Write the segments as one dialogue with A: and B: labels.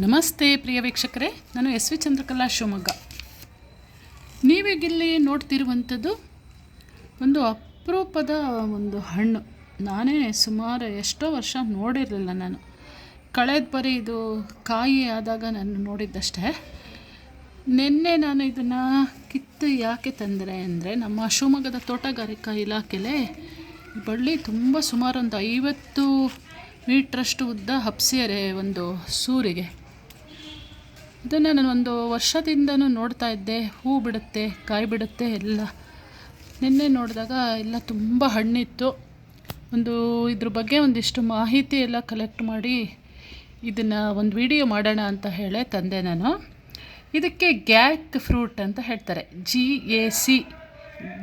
A: ನಮಸ್ತೆ ಪ್ರಿಯ ವೀಕ್ಷಕರೇ, ನಾನು ಎಸ್ ವಿ ಚಂದ್ರಕಲಾ ಶಿವಮೊಗ್ಗ. ನೀವೀಗಿಲ್ಲಿ ನೋಡ್ತಿರುವಂಥದ್ದು ಒಂದು ಅಪರೂಪದ ಒಂದು ಹಣ್ಣು. ನಾನೇ ಸುಮಾರು ಎಷ್ಟೋ ವರ್ಷ ನೋಡಿರಲಿಲ್ಲ ನಾನು. ಕಳೆದ ಬರೀ ಇದು ಕಾಯಿ ಆದಾಗ ನಾನು ನೋಡಿದ್ದಷ್ಟೇ. ನಿನ್ನೆ ನಾನು ಇದನ್ನು ಕಿತ್ತು ಯಾಕೆ ತಂದರೆ ಅಂದರೆ, ನಮ್ಮ ಶಿವಮೊಗ್ಗದ ತೋಟಗಾರಿಕಾ ಇಲಾಖೆಲೆ ಬಳ್ಳಿ ತುಂಬ ಸುಮಾರು ಒಂದು ಐವತ್ತು ಮೀಟ್ರಷ್ಟು ಉದ್ದ ಹಬ್ಸಿಯರೆ ಒಂದು ಸೂರಿಗೆ. ಇದನ್ನು ನಾನು ಒಂದು ವರ್ಷದಿಂದನೂ ನೋಡ್ತಾ ಇದ್ದೆ. ಹೂ ಬಿಡುತ್ತೆ, ಕಾಯಿ ಬಿಡುತ್ತೆ, ಎಲ್ಲ. ನಿನ್ನೆ ನೋಡಿದಾಗ ಎಲ್ಲ ತುಂಬ ಹಣ್ಣಿತ್ತು. ಒಂದು ಇದ್ರ ಬಗ್ಗೆ ಒಂದಿಷ್ಟು ಮಾಹಿತಿ ಎಲ್ಲ ಕಲೆಕ್ಟ್ ಮಾಡಿ ಇದನ್ನು ಒಂದು ವಿಡಿಯೋ ಮಾಡೋಣ ಅಂತ ಹೇಳಿ ತಂದೆ ನಾನು. ಇದಕ್ಕೆ ಗ್ಯಾಕ್ ಫ್ರೂಟ್ ಅಂತ ಹೇಳ್ತಾರೆ. G A C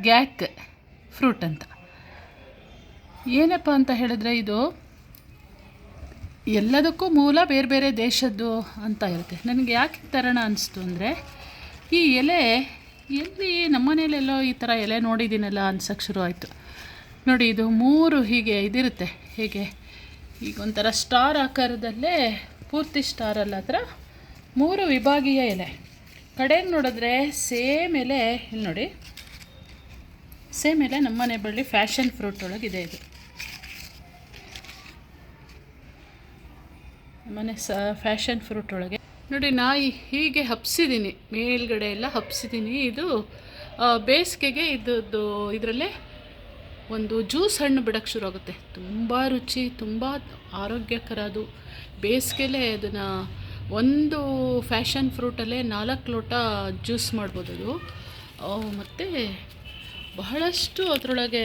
A: gac fruit ಅಂತ. ಏನಪ್ಪ ಅಂತ ಹೇಳಿದ್ರೆ ಇದು ಎಲ್ಲದಕ್ಕೂ ಮೂಲ ಬೇರೆ ಬೇರೆ ದೇಶದ್ದು ಅಂತ ಇರುತ್ತೆ. ನನಗೆ ಯಾಕೆ ತರೋಣ ಅನಿಸ್ತು ಅಂದರೆ, ಈ ಎಲೆ, ಎಲ್ಲಿ ನಮ್ಮನೇಲೆಲ್ಲೋ ಈ ಥರ ಎಲೆ ನೋಡಿದ್ದೀನಲ್ಲ ಅನ್ಸಕ್ಕೆ ಶುರು ಆಯಿತು. ನೋಡಿ, ಇದು ಮೂರು ಹೀಗೆ ಇದಿರುತ್ತೆ. ಹೀಗೆ? ಈಗ ಒಂಥರ ಸ್ಟಾರ್ ಆಕಾರದಲ್ಲೇ ಪೂರ್ತಿ ಸ್ಟಾರ್ ಅಲ್ಲ ಹತ್ರ ಮೂರು ವಿಭಾಗೀಯ ಎಲೆ. ಕಡೆಗೆ ನೋಡಿದ್ರೆ ಸೇಮ್ ಎಲೆ, ಇಲ್ಲಿ ನೋಡಿ. ಸೇಮ್ ಎಲೆ ನಮ್ಮನೆ ಬಳ್ಳಿ ಫ್ಯಾಷನ್ ಫ್ರೂಟ್ ಒಳಗಿದೆ ಇದು. ಮನೆ ಸ ಫ್ಯಾಷನ್ ಫ್ರೂಟ್ ಒಳಗೆ. ನೋಡಿ, ನಾಯಿ ಹೀಗೆ ಹಬ್ಸಿದ್ದೀನಿ ಮೇಲ್ಗಡೆ ಎಲ್ಲ ಹಬ್ಸಿದ್ದೀನಿ ಇದು ಬೇಸಿಗೆಗೆ ಇದ್ದದ್ದು ಇದರಲ್ಲೇ ಒಂದು ಜ್ಯೂಸ್ ಹಣ್ಣು ಬಿಡೋಕ್ಕೆ ಶುರು ಆಗುತ್ತೆ ತುಂಬ ರುಚಿ, ತುಂಬ ಆರೋಗ್ಯಕರ ಅದು. ಬೇಸಿಗೆಲೇ ಅದನ್ನು ಒಂದು ಫ್ಯಾಷನ್ ಫ್ರೂಟಲ್ಲೇ ನಾಲ್ಕು ಲೋಟ ಜ್ಯೂಸ್ ಮಾಡ್ಬೋದು ಅದು. ಮತ್ತು ಬಹಳಷ್ಟು ಅದರೊಳಗೆ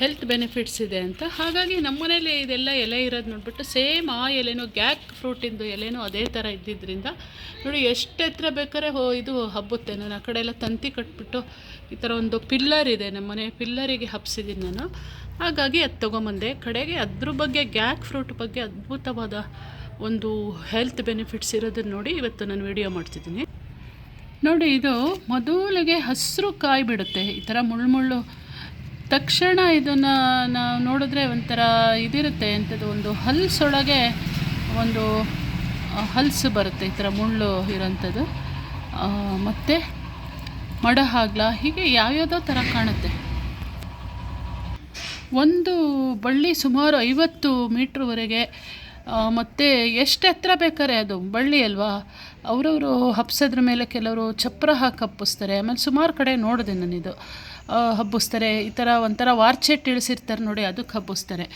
A: ಹೆಲ್ತ್ ಬೆನಿಫಿಟ್ಸ್ ಇದೆ ಅಂತ. ಹಾಗಾಗಿ ನಮ್ಮ ಮನೇಲಿ ಇದೆಲ್ಲ ಎಲೆ ಇರೋದು ನೋಡಿಬಿಟ್ಟು ಸೇಮ್ ಆ ಎಲೆನೂ ಗ್ಯಾಕ್ ಫ್ರೂಟಿಂದು ಎಲೆನೂ ಅದೇ ಥರ ಇದ್ದಿದ್ದರಿಂದ ನೋಡಿ ಎಷ್ಟು ಬೇಕಾದ್ರೆ ಹೋ ಇದು ಹಬ್ಬುತ್ತೆ ನಾನು. ಆ ಕಡೆ ಎಲ್ಲ ತಂತಿ ಕಟ್ಬಿಟ್ಟು ಈ ಥರ ಒಂದು ಪಿಲ್ಲರ್ ಇದೆ ನಮ್ಮ ಮನೆ ಪಿಲ್ಲರಿಗೆ ಹಬ್ಸಿದ್ದೀನಿ ನಾನು. ಹಾಗಾಗಿ ಅದು ತೊಗೊಂಬಂದೆ. ಕಡೆಗೆ ಅದ್ರ ಬಗ್ಗೆ ಗ್ಯಾಕ್ ಫ್ರೂಟ್ ಬಗ್ಗೆ ಅದ್ಭುತವಾದ ಒಂದು ಹೆಲ್ತ್ ಬೆನಿಫಿಟ್ಸ್ ಇರೋದನ್ನು ನೋಡಿ ಇವತ್ತು ನಾನು ವಿಡಿಯೋ ಮಾಡ್ತಿದ್ದೀನಿ. ನೋಡಿ ಇದು ಮೊದಲಿಗೆ ಹಸಿರು ಕಾಯಿ ಬಿಡುತ್ತೆ ಈ ಥರ ಮುಳ್ಳು ತಕ್ಷಣ ಇದನ್ನು ನಾವು ನೋಡಿದ್ರೆ ಒಂಥರ ಇದಿರುತ್ತೆ ಅಂಥದ್ದು ಒಂದು ಹಲ್ಸೊಳಗೆ ಒಂದು ಹಲ್ಸು ಬರುತ್ತೆ ಈ ಥರ ಮುಳ್ಳು ಇರೋಂಥದ್ದು. ಮತ್ತು ಮಡ ಹಾಗ್ಲ ಹೀಗೆ ಯಾವ್ಯಾವುದೋ ಥರ ಕಾಣುತ್ತೆ. ಒಂದು ಬಳ್ಳಿ ಸುಮಾರು ಐವತ್ತು ಮೀಟ್ರ್ವರೆಗೆ ಮತ್ತು ಎಷ್ಟು ಎತ್ತರ ಬೇಕಾರೆ ಅದು, ಬಳ್ಳಿ ಅಲ್ವಾ? ಅವರವರು ಹಬ್ಸೋದ್ರ ಮೇಲೆ ಕೆಲವರು ಚಪ್ಪರ ಹಾಕಿ ಹಪ್ಪಿಸ್ತಾರೆ ಆಮೇಲೆ ಸುಮಾರು ಕಡೆ ನೋಡಿದೆ ನಾನಿದು. ಹಬ್ಬಿಸ್ತಾರೆ. ಈ ಥರ ಒಂಥರ ವಾರ್ಚೆಟ್ ಇಳಿಸಿರ್ತಾರೆ ನೋಡಿ, ಅದಕ್ಕೆ ಹಬ್ಬಿಸ್ತಾರೆ.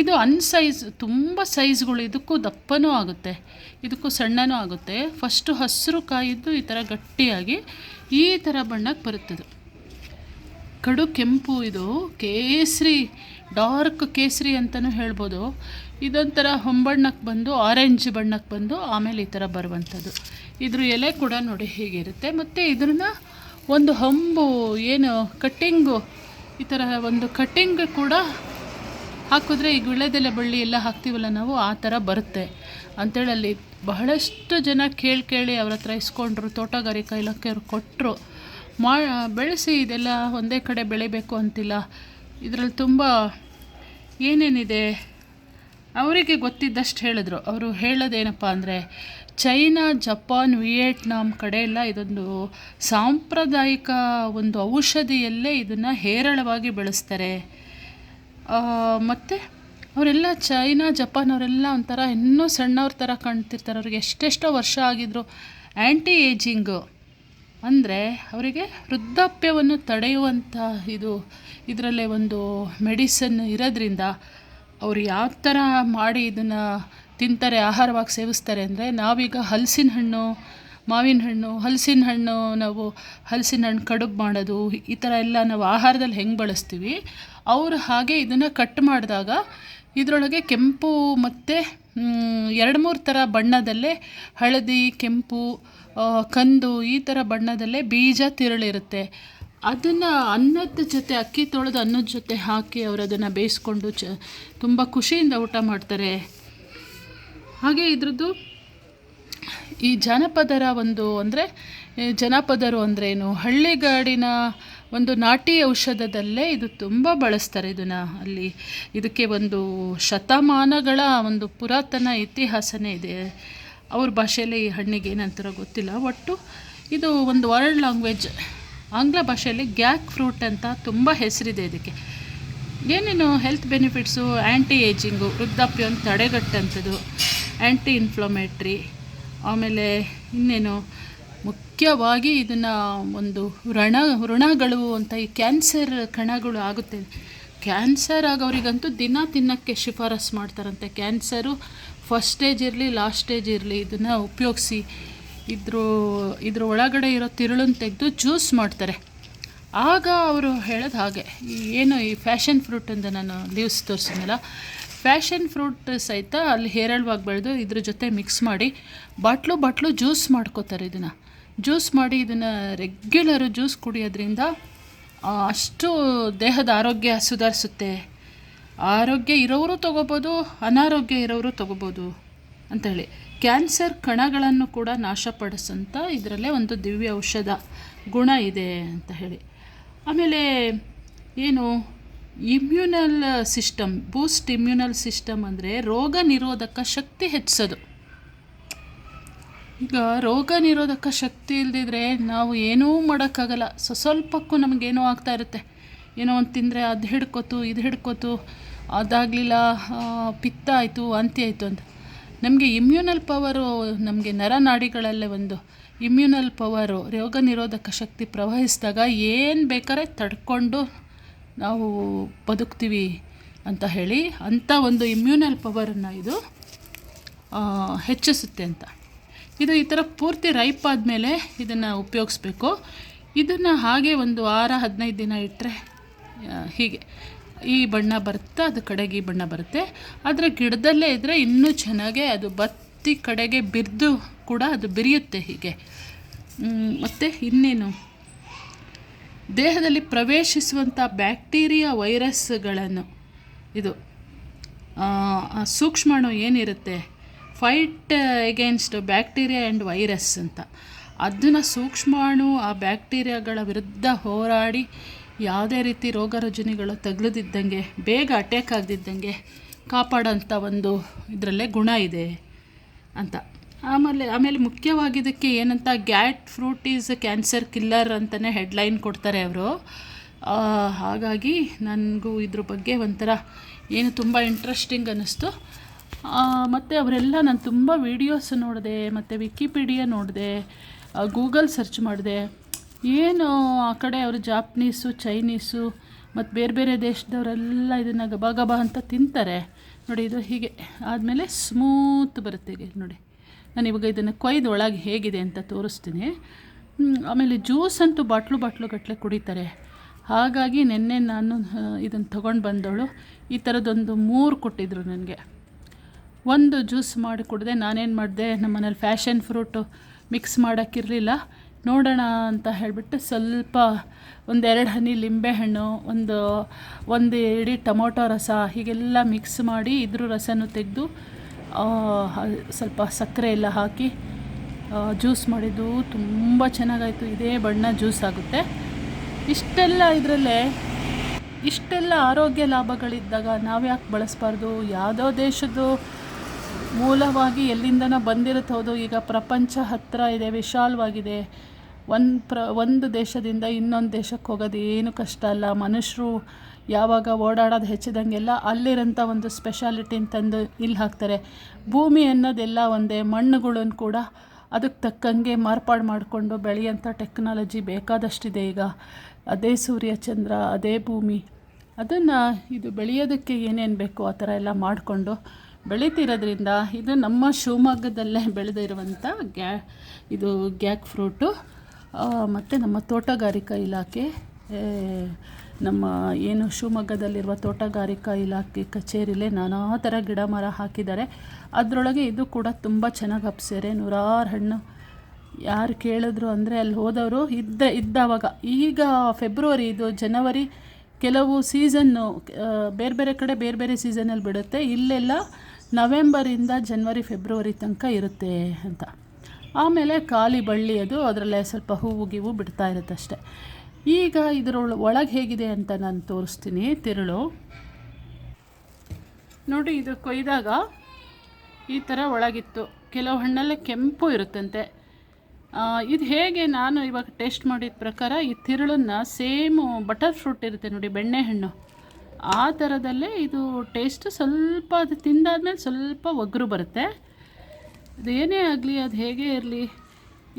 A: ಇದು ಅನ್ಸೈಜ್ ತುಂಬ ಸೈಜ್ಗಳು ಇದಕ್ಕೂ ದಪ್ಪನೂ ಆಗುತ್ತೆ. ಇದಕ್ಕೂ ಸಣ್ಣನೂ ಆಗುತ್ತೆ. ಫಸ್ಟು ಹಸಿರು ಕಾಯಿದ್ದು ಈ ಥರ ಗಟ್ಟಿಯಾಗಿ ಈ ಥರ ಬಣ್ಣಕ್ಕೆ ಬರುತ್ತದು. ಕಡು ಕೆಂಪು ಇದು, ಕೇಸರಿ ಡಾರ್ಕ್ ಕೇಸರಿ ಅಂತಲೂ ಹೇಳ್ಬೋದು. ಇದೊಂಥರ ಹೊಂಬಣ್ಣಕ್ಕೆ ಬಂದು ಆರೆಂಜ್ ಬಣ್ಣಕ್ಕೆ ಬಂದು, ಆಮೇಲೆ ಈ ಥರ ಬರುವಂಥದ್ದು. ಇದ್ರ ಎಲೆ ಕೂಡ ನೋಡಿ ಹೀಗಿರುತ್ತೆ. ಮತ್ತು ಇದನ್ನ ಒಂದು ಹಂಬು, ಏನು, ಕಟ್ಟಿಂಗು, ಈ ಥರ ಒಂದು ಕಟ್ಟಿಂಗ್ ಕೂಡ ಹಾಕಿದ್ರೆ ಈಗ ವಿಳ್ಯದೆಲೆ ಬಳ್ಳಿ ಎಲ್ಲ ಹಾಕ್ತೀವಲ್ಲ ನಾವು, ಆ ಥರ ಬರುತ್ತೆ. ಅಂಥೇಳಿ ಅಲ್ಲಿ ಬಹಳಷ್ಟು ಜನ ಕೇಳಿ ಕೇಳಿ ಅವ್ರ ಹತ್ರ ಇಸ್ಕೊಂಡ್ರು, ತೋಟಗಾರಿಕಾ ಇಲಾಖೆಯವ್ರು ಕೊಟ್ಟರು ಮಾ, ಬೆಳೆಸಿ ಇದೆಲ್ಲ ಒಂದೇ ಕಡೆ ಬೆಳಿಬೇಕು ಅಂತಿಲ್ಲ. ಇದರಲ್ಲಿ ತುಂಬ ಏನೇನಿದೆ, ಅವರಿಗೆ ಗೊತ್ತಿದ್ದಷ್ಟು ಹೇಳಿದ್ರು. ಅವರು ಹೇಳೋದೇನಪ್ಪ ಅಂದರೆ ಚೈನಾ, ಜಪಾನ್ ವಿಯೆಟ್ನಾಮ್ ಕಡೆ ಎಲ್ಲ ಇದೊಂದು ಸಾಂಪ್ರದಾಯಿಕ ಒಂದು ಔಷಧಿಯಲ್ಲೇ ಇದನ್ನು ಹೇರಳವಾಗಿ ಬೆಳೆಸ್ತಾರೆ. ಮತ್ತು ಅವರೆಲ್ಲ ಚೈನಾ, ಜಪಾನ್ ಅವರೆಲ್ಲ ಒಂಥರ ಇನ್ನೂ ಸಣ್ಣವ್ರ ಥರ ಕಾಣ್ತಿರ್ತಾರೆ. ಅವ್ರಿಗೆ ಎಷ್ಟೆಷ್ಟೋ ವರ್ಷ ಆಗಿದ್ರು ಆ್ಯಂಟಿ ಏಜಿಂಗು ಅಂದರೆ ಅವರಿಗೆ ವೃದ್ಧಾಪ್ಯವನ್ನು ತಡೆಯುವಂಥ ಇದು, ಇದರಲ್ಲೇ ಒಂದು ಮೆಡಿಸನ್ ಇರೋದ್ರಿಂದ ಅವ್ರು ಯಾವ ಥರ ಮಾಡಿ ಇದನ್ನು ತಿಂತಾರೆ, ಆಹಾರವಾಗಿ ಸೇವಿಸ್ತಾರೆ ಅಂದರೆ ನಾವೀಗ ಹಲಸಿನ ಹಣ್ಣು, ಮಾವಿನ ಹಣ್ಣು, ಹಲಸಿನ ಹಣ್ಣು ನಾವು ಹಲಸಿನ ಹಣ್ಣು ಕಡುಬು ಮಾಡೋದು, ಈ ಥರ ಎಲ್ಲ ನಾವು ಆಹಾರದಲ್ಲಿ ಹೆಂಗೆ ಬಳಸ್ತೀವಿ, ಅವರು ಹಾಗೆ ಇದನ್ನು ಕಟ್ ಮಾಡಿದಾಗ ಇದರೊಳಗೆ ಕೆಂಪು ಮತ್ತು ಎರಡು ಮೂರು ಥರ ಬಣ್ಣದಲ್ಲೇ ಹಳದಿ, ಕೆಂಪು ಕಂದು ಈ ಥರ ಬಣ್ಣದಲ್ಲೇ ಬೀಜ ತಿರುಳಿರುತ್ತೆ. ಅದನ್ನು ಅನ್ನದ ಜೊತೆ, ಅಕ್ಕಿ ತೊಳೆದು ಅನ್ನದ ಜೊತೆ ಹಾಕಿ ಅವರು ಅದನ್ನು ಬೇಯಿಸ್ಕೊಂಡು ಚ, ತುಂಬ ಖುಷಿಯಿಂದ ಊಟ ಮಾಡ್ತಾರೆ. ಹಾಗೆ ಇದ್ರದ್ದು ಈ ಜಾನಪದರ ಒಂದು ಅಂದರೆ ಜನಪದರು ಅಂದ್ರೇನು ಹಳ್ಳಿಗಾಡಿನ ಒಂದು ನಾಟಿ ಔಷಧದಲ್ಲೇ ಇದು ತುಂಬ ಬಳಸ್ತಾರೆ ಇದನ್ನು ಅಲ್ಲಿ. ಇದಕ್ಕೆ ಒಂದು ಶತಮಾನಗಳ ಒಂದು ಪುರಾತನ ಇತಿಹಾಸನೇ ಇದೆ. ಅವ್ರ ಭಾಷೆಯಲ್ಲಿ ಈ ಹಣ್ಣಿಗೆ ಏನಂತಾರೋ ಗೊತ್ತಿಲ್ಲ. ಒಟ್ಟು ಇದು ಒಂದು ವರ್ಲ್ಡ್ ಲ್ಯಾಂಗ್ವೇಜ್, ಆಂಗ್ಲ ಭಾಷೆಯಲ್ಲಿ ಗ್ಯಾಕ್ ಫ್ರೂಟ್ ಅಂತ ತುಂಬ ಹೆಸರಿದೆ ಇದಕ್ಕೆ. ಏನೇನು ಹೆಲ್ತ್ ಬೆನಿಫಿಟ್ಸು ಆ್ಯಂಟಿ ಏಜಿಂಗು, ವೃದ್ಧಾಪ್ಯವನ್ನು ತಡೆಗಟ್ಟಂಥದ್ದು ಆ್ಯಂಟಿ ಇನ್ಫ್ಲಮೇಟ್ರಿ ಆಮೇಲೆ ಇನ್ನೇನು ಮುಖ್ಯವಾಗಿ ಇದನ್ನು ಒಂದು ಋಣ, ಋಣಗಳು ಅಂತ ಈ ಕ್ಯಾನ್ಸರ್ ಕಣಗಳು ಆಗುತ್ತೆ. ಕ್ಯಾನ್ಸರ್ ಆಗೋರಿಗಂತೂ ದಿನ ತಿನ್ನೋಕ್ಕೆ ಶಿಫಾರಸ್ ಮಾಡ್ತಾರಂತೆ. ಕ್ಯಾನ್ಸರು ಫಸ್ಟ್ ಸ್ಟೇಜ್ ಇರಲಿ ಲಾಸ್ಟ್ ಸ್ಟೇಜ್ ಇರಲಿ ಇದನ್ನು ಉಪಯೋಗಿಸಿ ಇದ್ರ ಇದ್ರ ಒಳಗಡೆ ಇರೋ ತಿರುಳನ್ನು ತೆಗೆದು ಜ್ಯೂಸ್ ಮಾಡ್ತಾರೆ. ಆಗ ಅವರು ಹೇಳೋದು ಹಾಗೆ. ಏನು ಈ ಫ್ಯಾಷನ್ ಫ್ರೂಟ್ ಅಂತ ನಾನು ಲೀವ್ಸ್ ತೋರಿಸಿದ್ನಲ್ಲ ಫ್ಯಾಷನ್ ಫ್ರೂಟ್ ಸಹಿತ ಅಲ್ಲಿ ಹೇರಳವಾಗಿ ಬೆಳೆದು ಇದ್ರ ಜೊತೆ ಮಿಕ್ಸ್ ಮಾಡಿ ಬಾಟ್ಲು ಬಾಟ್ಲು ಜ್ಯೂಸ್ ಮಾಡ್ಕೋತಾರೆ ಇದನ್ನು. ಜ್ಯೂಸ್ ಮಾಡಿ ಇದನ್ನು ರೆಗ್ಯುಲರು ಜ್ಯೂಸ್ ಕುಡಿಯೋದ್ರಿಂದ ಅಷ್ಟು ದೇಹದ ಆರೋಗ್ಯ ಸುಧಾರಿಸುತ್ತೆ. ಆರೋಗ್ಯ ಇರೋರು ತೊಗೋಬೋದು, ಅನಾರೋಗ್ಯ ಇರೋರು ತೊಗೋಬೋದು ಅಂತೇಳಿ. ಕ್ಯಾನ್ಸರ್ ಕಣಗಳನ್ನು ಕೂಡ ನಾಶಪಡಿಸೋಂಥ ಇದರಲ್ಲೇ ಒಂದು ದಿವ್ಯ ಔಷಧ ಗುಣ ಇದೆ ಅಂತ ಹೇಳಿ. ಆಮೇಲೆ ಏನು immune system, boost immune system ಅಂದರೆ ರೋಗ ನಿರೋಧಕ ಶಕ್ತಿ ಹೆಚ್ಚಿಸೋದು. ಈಗ ರೋಗ ನಿರೋಧಕ ಶಕ್ತಿ ಇಲ್ದಿದ್ರೆ ನಾವು ಏನೂ ಮಾಡೋಕ್ಕಾಗಲ್ಲ. ಸೊ, ಸ್ವಲ್ಪಕ್ಕೂ ನಮಗೇನೋ ಆಗ್ತಾ ಇರುತ್ತೆ. ಏನೋ ಒಂದು ತಿಂದರೆ ಅದು ಹಿಡ್ಕೋತು, ಇದು ಹಿಡ್ಕೋತು, ಅದಾಗಲಿಲ್ಲ ಪಿತ್ತ ಆಯಿತು ವಾಂತಿ ಆಯಿತು ಅಂತ. ನಮಗೆ ಇಮ್ಯೂನಲ್ ಪವರು ನಮಗೆ ನರನಾಡಿಗಳಲ್ಲೇ ಒಂದು. ಇಮ್ಯುನಲ್ ಪವರು ರೋಗ ನಿರೋಧಕ ಶಕ್ತಿ ಪ್ರವಹಿಸಿದಾಗ ಏನು ಬೇಕಾದ್ರೆ ತಡ್ಕೊಂಡು ನಾವು ಬದುಕ್ತೀವಿ ಅಂತ ಹೇಳಿ ಅಂಥ ಒಂದು ಇಮ್ಯೂನಲ್ ಪವರನ್ನು ಇದು ಹೆಚ್ಚಿಸುತ್ತೆ ಅಂತ. ಇದು ಈ ಥರ ಪೂರ್ತಿ ರೈಪ್ ಆದಮೇಲೆ ಇದನ್ನು ಉಪಯೋಗಿಸ್ಬೇಕು. ಇದನ್ನು ಹಾಗೆ ಒಂದು ವಾರ ಹದಿನೈದು ದಿನ ಇಟ್ಟರೆ ಹೀಗೆ. ಈ ಬಣ್ಣ ಬರುತ್ತೆ, ಅದು ಕಡೆಗೆ ಈ ಬಣ್ಣ ಬರುತ್ತೆ. ಆದರೆ ಗಿಡದಲ್ಲೇ ಇದ್ದರೆ ಇನ್ನೂ ಚೆನ್ನಾಗೆ ಅದು ಬತ್ತಿ ಕಡೆಗೆ ಬಿರಿದು ಕೂಡ ಅದು ಬಿರಿಯುತ್ತೆ ಹೀಗೆ. ಮತ್ತು ಇನ್ನೇನು? ದೇಹದಲ್ಲಿ ಪ್ರವೇಶಿಸುವಂಥ ಬ್ಯಾಕ್ಟೀರಿಯಾ ವೈರಸ್ಗಳನ್ನು ಇದು ಸೂಕ್ಷ್ಮಾಣು ಏನಿರುತ್ತೆ? Fight against bacteria and virus ಅಂತ. ಅದನ್ನು ಸೂಕ್ಷ್ಮಾಣು ಆ ಬ್ಯಾಕ್ಟೀರಿಯಾಗಳ ವಿರುದ್ಧ ಹೋರಾಡಿ ಯಾವುದೇ ರೀತಿ ರೋಗ ರುಜಿನಿಗಳು ತಗಲದಿದ್ದಂಗೆ, ಬೇಗ ಅಟ್ಯಾಕ್ ಆಗದಿದ್ದಂಗೆ ಕಾಪಾಡೋಂಥ ಒಂದು ಇದರಲ್ಲೇ ಗುಣ ಇದೆ ಅಂತ. ಆಮೇಲೆ ಆಮೇಲೆ ಮುಖ್ಯವಾಗಿ ಇದಕ್ಕೆ ಏನಂತ, gac fruit is cancer killer ಅಂತಲೇ ಹೆಡ್ಲೈನ್ ಕೊಡ್ತಾರೆ ಅವರು. ಹಾಗಾಗಿ ನನಗೂ ಇದ್ರ ಬಗ್ಗೆ ಒಂಥರ ಏನು ತುಂಬ ಇಂಟ್ರೆಸ್ಟಿಂಗ್ ಅನ್ನಿಸ್ತು. ಮತ್ತು ಅವರೆಲ್ಲ ನಾನು ತುಂಬ ವೀಡಿಯೋಸ್ ನೋಡಿದೆ, ಮತ್ತು ವಿಕಿಪೀಡಿಯಾ ನೋಡಿದೆ ಗೂಗಲ್ ಸರ್ಚ್ ಮಾಡಿದೆ. ಏನು ಆ ಕಡೆ ಅವರು ಜಾಪ್ನೀಸು, ಚೈನೀಸು, ಮತ್ತು ಬೇರೆ ಬೇರೆ ದೇಶದವರೆಲ್ಲ ಇದನ್ನು ಗಬ ಗಬಾ ಅಂತ ತಿಂತಾರೆ. ನೋಡಿ, ಇದು ಹೀಗೆ ಆದಮೇಲೆ ಸ್ಮೂತ್ ಬರುತ್ತೆ ನೋಡಿ. ನಾನು ಇವಾಗ ಇದನ್ನು ಕೊಯ್ದು ಒಳಗೆ ಹೇಗಿದೆ ಅಂತ ತೋರಿಸ್ತೀನಿ. ಆಮೇಲೆ ಜ್ಯೂಸ್ ಅಂತೂ ಬಾಟ್ಲು ಬಾಟ್ಲು ಗಟ್ಟಲೆ ಕುಡಿತಾರೆ. ಹಾಗಾಗಿ ನಿನ್ನೆ ನಾನು ಇದನ್ನು ತೊಗೊಂಡು ಬಂದವಳು. ಈ ಥರದ್ದೊಂದು ಮೂರು ಕೊಟ್ಟಿದ್ರು ನನಗೆ. ಒಂದು ಜ್ಯೂಸ್ ಮಾಡಿ ಕುಡಿದೆ, ನಾನೇನು ಮಾಡಿದೆ, ನಮ್ಮ ಮನೇಲಿ ಫ್ಯಾಷನ್ ಫ್ರೂಟು ಮಿಕ್ಸ್ ಮಾಡೋಕ್ಕಿರಲಿಲ್ಲ. ನೋಡೋಣ ಅಂತ ಹೇಳಿಬಿಟ್ಟು ಸ್ವಲ್ಪ ಒಂದೆರಡು ಹನಿ ಲಿಂಬೆಹಣ್ಣು ಒಂದು ಒಂದು ಇಡೀ ಟೊಮೊಟೊ ರಸ, ಹೀಗೆಲ್ಲ ಮಿಕ್ಸ್ ಮಾಡಿ ಇದ್ರ ರಸನೂ ತೆಗೆದು ಸ್ವಲ್ಪ ಸಕ್ಕರೆ ಎಲ್ಲ ಹಾಕಿ ಜ್ಯೂಸ್ ಮಾಡಿದ್ದು ತುಂಬ ಚೆನ್ನಾಗಾಯಿತು. ಇದೇ ಬಣ್ಣ ಜ್ಯೂಸ್ ಆಗುತ್ತೆ. ಇಷ್ಟೆಲ್ಲ ಇದರಲ್ಲೇ, ಇಷ್ಟೆಲ್ಲ ಆರೋಗ್ಯ ಲಾಭಗಳಿದ್ದಾಗ ನಾವ್ಯಾಕೆ ಬಳಸಬಾರ್ದು? ಯಾವುದೋ ದೇಶದ್ದು ಮೂಲವಾಗಿ ಎಲ್ಲಿಂದನೋ ಬಂದಿರುತ್ತೋದು ಈಗ ಪ್ರಪಂಚ ಹತ್ತಿರ ಇದೆ, ವಿಶಾಲವಾಗಿದೆ. ಒಂದು ಪ್ರ, ಒಂದು ದೇಶದಿಂದ ಇನ್ನೊಂದು ದೇಶಕ್ಕೆ ಹೋಗೋದು ಏನು ಕಷ್ಟ ಅಲ್ಲ. ಮನುಷ್ಯರು ಯಾವಾಗ ಓಡಾಡೋದು ಹೆಚ್ಚಿದಂಗೆಲ್ಲ ಅಲ್ಲಿರೋಂಥ ಒಂದು ಸ್ಪೆಷಾಲಿಟಿನ ತಂದು ಇಲ್ಲಿ ಹಾಕ್ತಾರೆ. ಭೂಮಿ ಅನ್ನೋದೆಲ್ಲ ಒಂದೇ ಮಣ್ಣುಗಳನ್ನು ಕೂಡ ಅದಕ್ಕೆ ತಕ್ಕಂಗೆ ಮಾರ್ಪಾಡು ಮಾಡಿಕೊಂಡು ಬೆಳೆಯೋಂಥ ಟೆಕ್ನಾಲಜಿ ಬೇಕಾದಷ್ಟಿದೆ ಈಗ. ಅದೇ ಸೂರ್ಯ ಚಂದ್ರ, ಅದೇ ಭೂಮಿ. ಅದನ್ನು ಇದು ಬೆಳೆಯೋದಕ್ಕೆ ಏನೇನು ಬೇಕೋ ಆ ಥರ ಎಲ್ಲ ಮಾಡಿಕೊಂಡು ಬೆಳೀತಿರೋದ್ರಿಂದ ಇದು ನಮ್ಮ ಶಿವಮೊಗ್ಗದಲ್ಲೇ ಬೆಳೆದಿರುವಂಥ ಗ್ಯಾ, ಇದು ಗ್ಯಾಕ್ ಫ್ರೂಟು ಮತ್ತು ನಮ್ಮ ತೋಟಗಾರಿಕಾ ಇಲಾಖೆ ನಮ್ಮ ಏನು ಶಿವಮೊಗ್ಗದಲ್ಲಿರುವ ತೋಟಗಾರಿಕಾ ಇಲಾಖೆ ಕಚೇರಿಲೇ ನಾನಾ ಥರ ಗಿಡ ಮರ ಹಾಕಿದ್ದಾರೆ. ಅದರೊಳಗೆ ಇದು ಕೂಡ ತುಂಬ ಚೆನ್ನಾಗಿ ಅಪ್ಸೇರೆ ನೂರಾರು ಹಣ್ಣು. ಯಾರು ಕೇಳಿದ್ರು ಅಂದರೆ ಅಲ್ಲಿ ಹೋದವರು ಇದ್ದ, ಇದ್ದಾವಾಗ. ಈಗ ಫೆಬ್ರವರಿ ಇದು ಜನವರಿ ಕೆಲವು ಸೀಸನ್ನು ಬೇರೆ ಬೇರೆ ಕಡೆ ಬೇರೆ ಬೇರೆ ಸೀಸನಲ್ಲಿ ಬಿಡುತ್ತೆ. ಇಲ್ಲೆಲ್ಲ ನವೆಂಬರಿಂದ ಜನವರಿ ಫೆಬ್ರವರಿ ತನಕ ಇರುತ್ತೆ ಅಂತ. ಆಮೇಲೆ ಖಾಲಿ ಬಳ್ಳಿ ಅದು. ಅದರಲ್ಲೇ ಸ್ವಲ್ಪ ಹೂವು, ಗಿವು ಬಿಡ್ತಾ ಇರುತ್ತೆ ಅಷ್ಟೆ ಈಗ ಇದರೊಳ, ಒಳಗೆ ಹೇಗಿದೆ ಅಂತ ನಾನು ತೋರಿಸ್ತೀನಿ. ತಿರುಳು. ನೋಡಿ, ಇದು ಕೊಯ್ದಾಗ ಈ ಥರ ಒಳಗಿತ್ತು. ಕೆಲವು ಹಣ್ಣೆಲ್ಲ ಕೆಂಪು ಇರುತ್ತಂತೆ. ಇದು ಹೇಗೆ ನಾನು ಇವಾಗ ಟೇಸ್ಟ್ ಮಾಡಿದ ಪ್ರಕಾರ ಈ ತಿರುಳನ್ನು ಸೇಮು ಬಟರ್ ಫ್ರೂಟ್ ಇರುತ್ತೆ ನೋಡಿ, ಬೆಣ್ಣೆ ಹಣ್ಣು. ಆ ಥರದಲ್ಲೇ ಇದು ಟೇಸ್ಟ್ ಸ್ವಲ್ಪ ಅದು ತಿಂದಾದ್ಮೇಲೆ ಸ್ವಲ್ಪ ಒಗ್ಗರು ಬರುತ್ತೆ. ಅದೇನೇ ಆಗಲಿ, ಅದು ಹೇಗೆ ಇರಲಿ?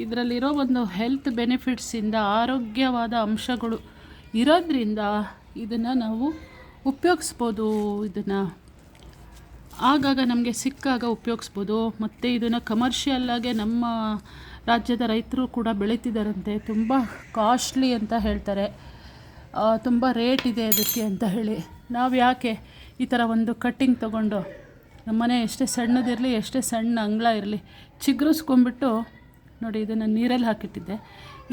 A: ಇದರಲ್ಲಿರೋ ಒಂದು ಹೆಲ್ತ್ ಬೆನಿಫಿಟ್ಸಿಂದ ಆರೋಗ್ಯವಾದ ಅಂಶಗಳು ಇರೋದ್ರಿಂದ ಇದನ್ನು ನಾವು ಉಪಯೋಗಿಸ್ಬೋದು, ಇದನ್ನು. ಆಗಾಗ ನಮಗೆ ಸಿಕ್ಕಾಗ ಉಪಯೋಗಿಸ್ಬೋದು. ಮತ್ತು ಇದನ್ನು ಕಮರ್ಷಿಯಲ್ಲಾಗೆ ನಮ್ಮ ರಾಜ್ಯದ ರೈತರು ಕೂಡ ಬೆಳೀತಿದ್ದಾರಂತೆ ತುಂಬ ಕಾಸ್ಟ್ಲಿ ಅಂತ ಹೇಳ್ತಾರೆ. ತುಂಬ ರೇಟ್ ಇದೆ ಅದಕ್ಕೆ ಅಂತ ಹೇಳಿ. ನಾವು ಯಾಕೆ ಈ ಥರ ಒಂದು ಕಟ್ಟಿಂಗ್ ತೊಗೊಂಡು ನಮ್ಮನೆ ಎಷ್ಟೇ ಸಣ್ಣದಿರಲಿ, ಎಷ್ಟೇ ಸಣ್ಣ ಅಂಗಳ ಇರಲಿ ಚಿಗುರಿಸ್ಕೊಂಬಿಟ್ಟು ನೋಡಿ, ಇದನ್ನು ನೀರಲ್ಲಿ ಹಾಕಿಟ್ಟಿದ್ದೆ.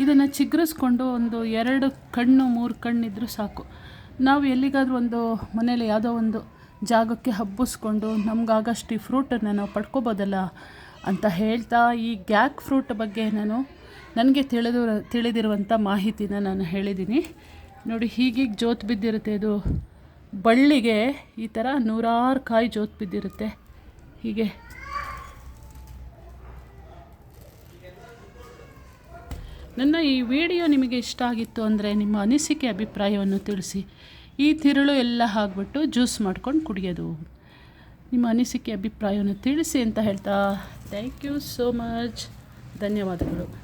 A: ಇದನ್ನು ಚಿಗುರಿಸ್ಕೊಂಡು ಒಂದು ಎರಡು ಕಣ್ಣು, ಮೂರು ಕಣ್ಣಿದ್ರೂ ಸಾಕು. ನಾವು ಎಲ್ಲಿಗಾದರೂ ಒಂದು ಮನೇಲಿ ಯಾವುದೋ ಒಂದು ಜಾಗಕ್ಕೆ ಹಬ್ಬಿಸ್ಕೊಂಡು ನಮಗಾಗಷ್ಟು ಈ ಫ್ರೂಟನ್ನು ನಾವು ಪಡ್ಕೋಬೋದಲ್ಲ ಅಂತ ಹೇಳ್ತಾ, ಈ ಗ್ಯಾಕ್ ಫ್ರೂಟ್ ಬಗ್ಗೆ ನಾನು ನನಗೆ ತಿಳಿದು ತಿಳಿದಿರುವಂಥ ಮಾಹಿತಿನ ನಾನು ಹೇಳಿದ್ದೀನಿ. ನೋಡಿ, ಹೀಗೀಗೆ ಜೋತು ಬಿದ್ದಿರುತ್ತೆ ಇದು. ಬಳ್ಳಿಗೆ ಈ ಥರ ನೂರಾರು ಕಾಯಿ ಜೋತು ಬಿದ್ದಿರುತ್ತೆ. ಹೀಗೆ ನನ್ನ ಈ ವಿಡಿಯೋ ನಿಮಗೆ ಇಷ್ಟ ಆಗಿತ್ತು ಅಂದರೆ ನಿಮ್ಮ ಅನಿಸಿಕೆ, ಅಭಿಪ್ರಾಯವನ್ನು ತಿಳಿಸಿ. ಈ ತಿರುಳು ಎಲ್ಲ ಹಾಕ್ಬಿಟ್ಟು ಜ್ಯೂಸ್ ಮಾಡ್ಕೊಂಡು ಕುಡಿಯೋದು. ನಿಮ್ಮ ಅನಿಸಿಕೆ, ಅಭಿಪ್ರಾಯವನ್ನು ತಿಳಿಸಿ ಅಂತ ಹೇಳ್ತಾ. Thank you so much. ಧನ್ಯವಾದಗಳು.